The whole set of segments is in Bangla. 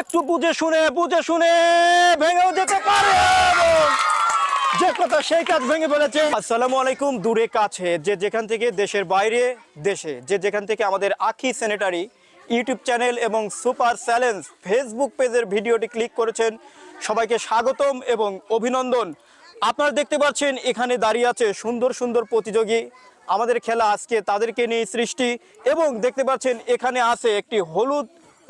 একটু বুঝে শুনে বুঝে শুনে ভেঙেও যেতে পারে। যে কথা সেই কাজ ভেঙে ফেলেছে। আসসালামু আলাইকুম, দূরে কাছে। যে যেখান থেকে দেশের বাইরে দেশে, যে যেখান থেকে আমাদের আখি স্যানিটারি ইউটিউব চ্যানেল এবং সুপার চ্যালেঞ্জ ফেসবুক পেজের ভিডিওটি ক্লিক করেছেন, সবাইকে স্বাগতম এবং অভিনন্দন। আপনারা দেখতে পাচ্ছেন, এখানে দাঁড়িয়ে আছে সুন্দর সুন্দর প্রতিযোগী। আমাদের খেলা আজকে তাদেরকে নিয়ে সৃষ্টি এবং দেখতে পাচ্ছেন, এখানে আছে একটি হলুদ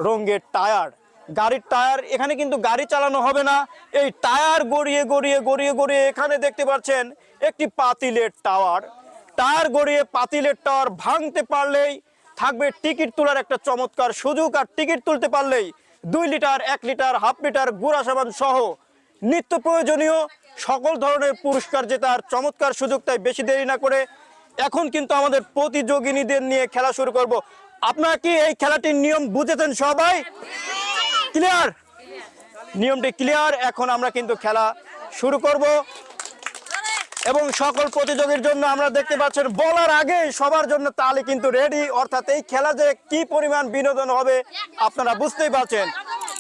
রঙের টায়ার। গাড়ির টায়ার, এখানে কিন্তু গাড়ি চালানো হবে না। এই টায়ার গড়িয়ে গড়িয়ে গড়িয়ে গড়িয়ে এখানে দেখতে পাচ্ছেন একটি পাতিলের টাওয়ার। টায়ার গড়িয়ে পাতিলের টাওয়ার ভাঙতে পারলেই থাকবে টিকিট তোলার একটা চমৎকার সুযোগ, আর টিকিট তুলতে পারলেই দুই লিটার, এক লিটার, হাফ লিটার গুড়া সাবান সহ নিত্য প্রয়োজনীয় সকল ধরনের পুরস্কার জেতার চমৎকার সুযোগ তাই বেশি দেরি না করে এখন কিন্তু আমাদের প্রতিযোগিনীদের নিয়ে খেলা শুরু করব। আপনারা কি এই খেলাটির নিয়ম বুঝেছেন সবাই? ক্লিয়ার নিয়মটি ক্লিয়ার এখন আমরা কিন্তু খেলা শুরু করব। এবং সকল প্রতিযোগীর জন্য আমরা দেখতে পাচ্ছেন, বলার আগে সবার জন্য তালি কিন্তু রেডি অর্থাৎ এই খেলা যে কি পরিমাণ বিনোদন হবে আপনারা বুঝতেই পারছেন।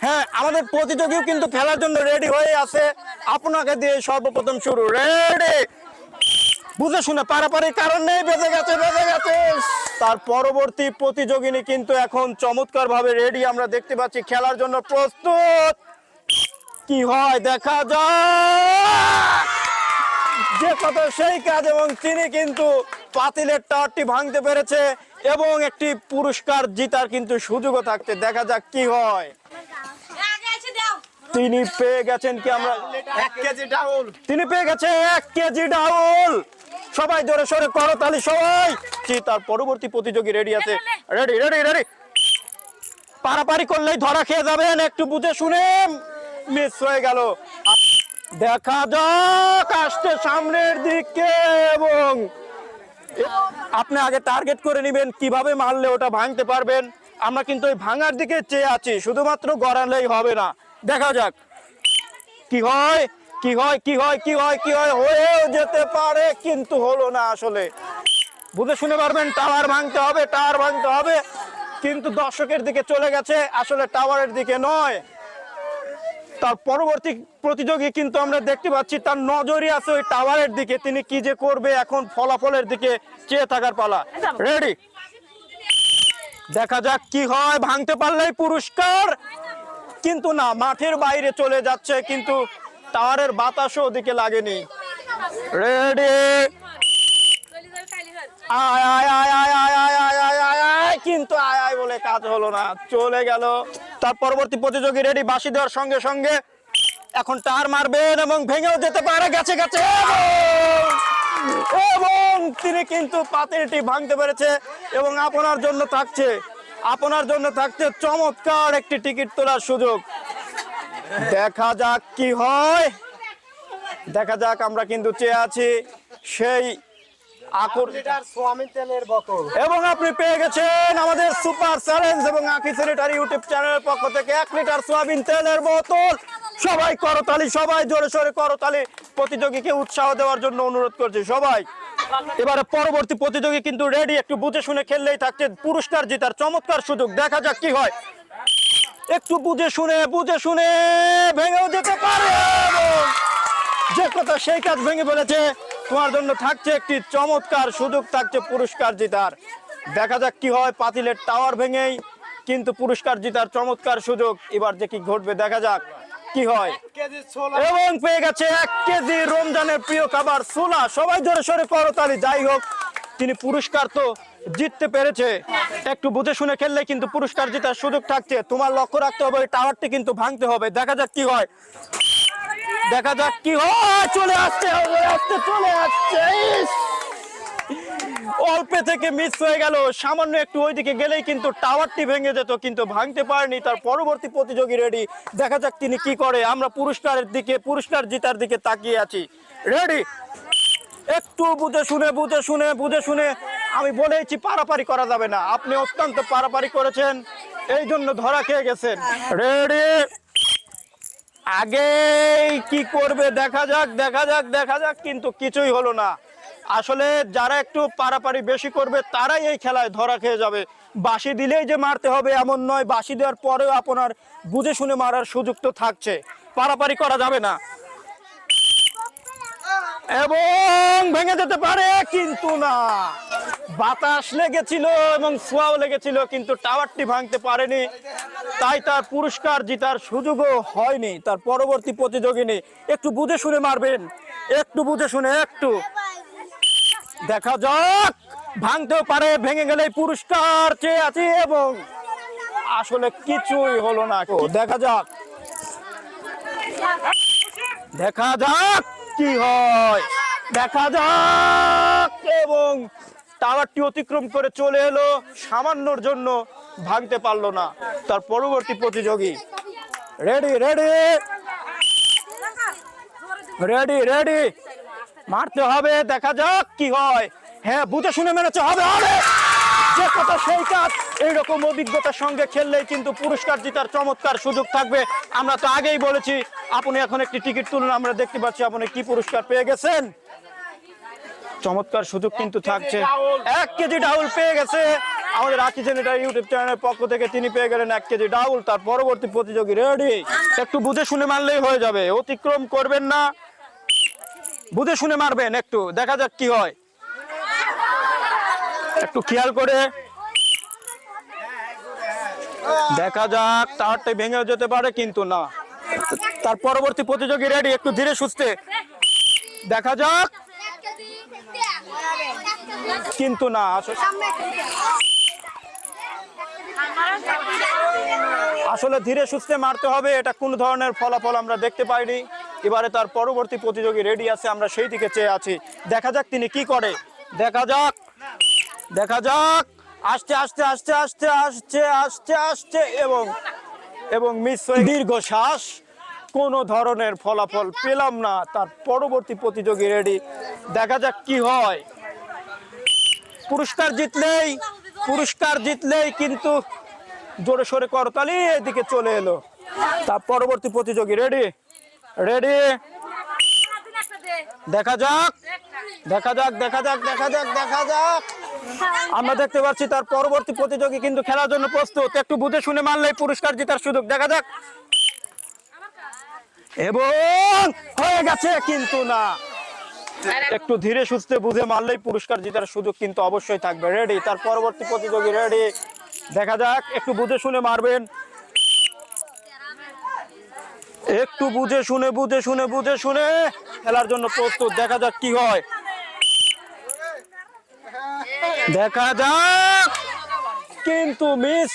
হ্যাঁ আমাদের প্রতিযোগীও কিন্তু খেলার জন্য রেডি হয়ে আছে। আপনাকে দিয়ে সর্বপ্রথম শুরু রেডি বুঝে শুনে পারাপারির কারণ নেই বেঁচে গেছে বেঁচে গেছে। তার পরবর্তী প্রতিযোগিনী কিন্তু এখন চমৎকার ভাবে রেডি আমরা দেখতে পাচ্ছি খেলার জন্য প্রস্তুত। কি হয় দেখা যাক। যে কত সেই কাজ এবং তিনি কিন্তু পাতিলের টাওয়ারটি ভাঙতে পেরেছে এবং একটি পুরস্কার জিতার কিন্তু সুযোগও থাকতে দেখা যাক কি হয়। তিনি পেয়ে গেছেন কি আমরা এক কেজি ডাউল। তিনি পেয়ে গেছে এক কেজি ডাউল। সবাই জোরে সোরে করো তালি সবাই। তার পরবর্তী প্রতিযোগী রেডি আছে। Ready ready ready. পারাপারি করলেই ধরা খেয়ে যাবেন একটু বুঝে শুনে। মিস হয়ে গেল। দেখা যাক আসতে সামনের দিকে এবং আপনি আগে টার্গেট করে নেবেন কীভাবে মারলে ওটা ভাঙতে পারবেন। আমরা কিন্তু ওই ভাঙার দিকে চেয়ে আছি শুধুমাত্র গড়ালেই হবে না। দেখা যাক। কি হয়? কি হয় কি হয় কি হয় কি হয়, হয়েও যেতে পারে, কিন্তু হলো না আসলে। বুঝে শুনে পারবেন, টাওয়ার ভাঙতে হবে, টাওয়ার ভাঙতে হবে, কিন্তু দর্শকের দিকে চলে গেছে, আসলে টাওয়ারের দিকে নয়। তার পরবর্তী প্রতিযোগী কিন্তু আমরা দেখতে পাচ্ছি, তার নজরই আছে ওই টাওয়ারের দিকে, তিনি কি যে করবে, এখন ফলাফলের দিকে চেয়ে থাকার পালা। রেডি দেখা যাক কি হয়, ভাঙতে পারলেই পুরস্কার, কিন্তু না, মাঠের বাইরে চলে যাচ্ছে, কিন্তু টাওয়ারের বাতাসও ওদিকে লাগেনি রেডি আয় আয় আয় আয় আয় আয় আয় আয় আয় আয় কিন্তু আয় আয় বলে কাজ হলো না চলে গেল তার পরবর্তী প্রতিযোগী রেডি বাসি দেওয়ার সঙ্গে সঙ্গে এখন টার মারবেন এবং ভেঙেও যেতে পারে গেছে গেছে এবং- তিনি কিন্তু পাতিলটি ভাঙতে পেরেছে এবং আপনার জন্য থাকছে আপনার জন্য থাকছে চমৎকার একটি টিকিট তোলার সুযোগ দেখা যাক কি হয়। দেখা যাক আমরা কিন্তু চেয়ে আছি সেই আকর লিটার সোয়াবিন তেলের বোতল এবং আপনি পেয়ে গেছেন আমাদের সুপার চ্যালেঞ্জ এবং আকি স্যানিটারি ইউটিউব চ্যানেলের পক্ষ থেকে এক লিটার সোয়াবিন তেলের বোতল। সবাই করতালি সবাই জোরে সোরে করতালি। প্রতিযোগীকে উৎসাহ দেওয়ার জন্য অনুরোধ করছি সবাই। এবারে পরবর্তী প্রতিযোগী কিন্তু রেডি একটু বুঝে শুনে খেললেই থাকছে পুরস্কার জেতার চমৎকার সুযোগ। দেখা যাক কি হয়। একটু বুঝে শুনে বুঝে শুনে ভেঙেও যেতে পারে যে কথা সেই কাজ ভেঙে ফেলেছে তোমার জন্য থাকছে একটি চমৎকার সুযোগ থাকছে পুরস্কার জেতার। দেখা যাক কি হয় পাতিলের টাওয়ার ভেঙেই কিন্তু পুরস্কার জেতার চমৎকার সুযোগ এবার যে কি ঘটবে দেখা যাক কি হয়। এবং পেয়ে গেছে এক কেজি রমজানের প্রিয় খাবার সোলা সবাই জোরে সরে করতালি যাই হোক তিনি পুরস্কার তো জিততে পেরেছে। একটু বুঝে শুনে খেললে কিন্তু পুরস্কার জেতার সুযোগ থাকছে। তোমার লক্ষ্য রাখতে হবে, ওই টাওয়ারটি কিন্তু ভাঙতে হবে। দেখা যাক কি হয়। দেখা যাক কি হয়। চলে আসছে আসছে, চলে আসছে। অল্পে থেকে মিস হয়ে গেল। সামান্য একটু ওইদিকে গেলেই কিন্তু টাওয়ারটি ভেঙে যেত, কিন্তু ভাঙতে পারেনি। তার পরবর্তী প্রতিযোগী রেডি দেখা যাক তিনি কি করে। আমরা পুরস্কারের দিকে, পুরস্কার জিতার দিকে তাকিয়ে আছি। রেডি একটু বুঝে শুনে বুঝে শুনে বুঝে শুনে আমি বলেছি পারাপারি করা যাবে না। আপনি অত্যন্ত পারাপারি করেছেন। এই জন্য ধরা খেয়ে গেছেন। রেডি আগে কি করবে? দেখা যাক দেখা যাক দেখা যাক, কিন্তু কিছুই হলো না। আসলে যারা একটু পারাপারি বেশি করবে, তারাই এই খেলায় ধরা খেয়ে যাবে। বাসি দিলেই যে মারতে হবে এমন নয়। বাসি দেওয়ার পরেও আপনার বুঝে শুনে মারার সুযোগ তো থাকছে। পারাপারি করা যাবে না। এবং ভেঙে যেতে পারে, কিন্তু না। বাতাস লেগেছিল এবং ছোঁয়াও লেগেছিল, কিন্তু টাওয়ারটি ভাঙতে পারেনি। তাই তার পুরস্কার জিতার সুযোগও হয়নি। তার পরবর্তী প্রতিযোগিনী একটু বুঝে শুনে মারবেন। একটু বুঝে শুনে, একটু। দেখা যাক, ভাঙতেও পারে, ভেঙে গেলে পুরস্কার চেয়ে আছে এবং আসলে কিছুই হলো না। দেখা যাক। দেখা যাক কি হয়। দেখা যাক এবং টাওয়ারটি অতিক্রম করে চলে এলো। সামান্যর জন্য ভাঙতে পারল না। তার পরবর্তী প্রতিযোগী। রেডি রেডি রেডি রেডি মারতে হবে, দেখা যাক কি হয়। হ্যাঁ বুঝে শুনে মেরেছে, হবে হবে! যে কথা সেই কাজ। এইরকম অভিজ্ঞতার সঙ্গে খেললেই কিন্তু পুরস্কার জেতার চমৎকার সুযোগ থাকবে। আমরা তো আগেই বলেছি, আপনি এখন একটি টিকিট তুলুন, আমরা দেখতে পাচ্ছি আপনি কি পুরস্কার পেয়ে গেছেন। চমৎকার সুযোগ কিন্তু থাকছে। এক কেজি ডাউল পেয়ে গেছে। আমাদের আকি জেনেটার ইউটিউব চ্যানেলের পক্ষ থেকে তিনি পেয়ে গেলেন এক কেজি ডাউল। তার পরবর্তী প্রতিযোগী রেডি? একটু বুঝে শুনে মারলেই হয়ে যাবে। অতিক্রম করবেন না। বুঝে শুনে মারবেন একটু। দেখা যাক কি হয়। একটু খেয়াল করে। দেখা যাক টাওয়ারটা ভেঙে যেতে পারে কিন্তু না। তার পরবর্তী প্রতিযোগী রেডি? একটু ধীরে সুস্থে। দেখা যাক। কিন্তু না, আসলে আসলে ধীরে সুস্থে মারতে হবে, এটা কোন ধরনের ফলাফল আমরা দেখতে পাইনি। এবারে তার পরবর্তী প্রতিযোগী রেডি আছে, আমরা সেই দিকে চেয়ে আছি। দেখা যাক তিনি কি করে। দেখা যাক। দেখা যাক। আস্তে আস্তে আস্তে আস্তে আস্তে আস্তে আস্তে এবং এবং মিস দীর্ঘ শ্বাস কোনো ধরনের ফলাফল পেলাম না। তার পরবর্তী প্রতিযোগী রেডি। দেখা যাক কি হয়। পুরস্কার জিতলেই পুরস্কার জিতলেই কিন্তু জোরে সোরে করতালি, এদিকে চলে এলো। তার পরবর্তী প্রতিযোগী রেডি। রেডি। দেখা যাক। দেখা যাক দেখা যাক দেখা যাক দেখা যাক। আমরা দেখতে পাচ্ছি তার পরবর্তী প্রতিযোগী কিন্তু খেলার জন্য প্রস্তুত। একটু বুঝে শুনে মানলে পুরস্কার জেতার সুযোগ। দেখা যাক। এবং হয়ে গেছে কিন্তু না। একটু ধীরে সুস্থে বুঝে মারলেই পুরস্কার জেতার সুযোগ কিন্তু অবশ্যই থাকবে। রেডি তার পরবর্তী প্রতিযোগী রেডি দেখা যাক, একটু বুঝে শুনে মারবেন। একটু বুঝে শুনে বুঝে শুনে বুঝে শুনে খেলার জন্য প্রস্তুত। দেখা যাক কি হয়। দেখা যাক, কিন্তু মিস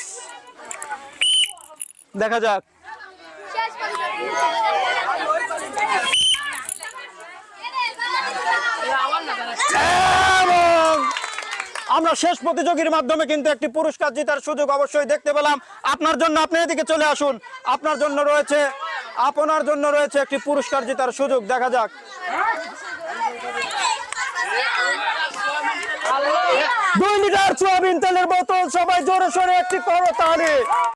দেখা যাক। আমরা শেষ প্রতিযোগীর মাধ্যমে কিন্তু একটি পুরস্কার জেতার সুযোগ অবশ্যই দেখতে পেলাম। আপনার জন্য আপনি এদিকে চলে আসুন। আপনার জন্য রয়েছে, আপনার জন্য রয়েছে একটি পুরস্কার জেতার সুযোগ। দেখা যাক। দুই লিটার সোয়াবিন তেলের বোতল, সবাই জোরে সোরে একটি করো তাহলে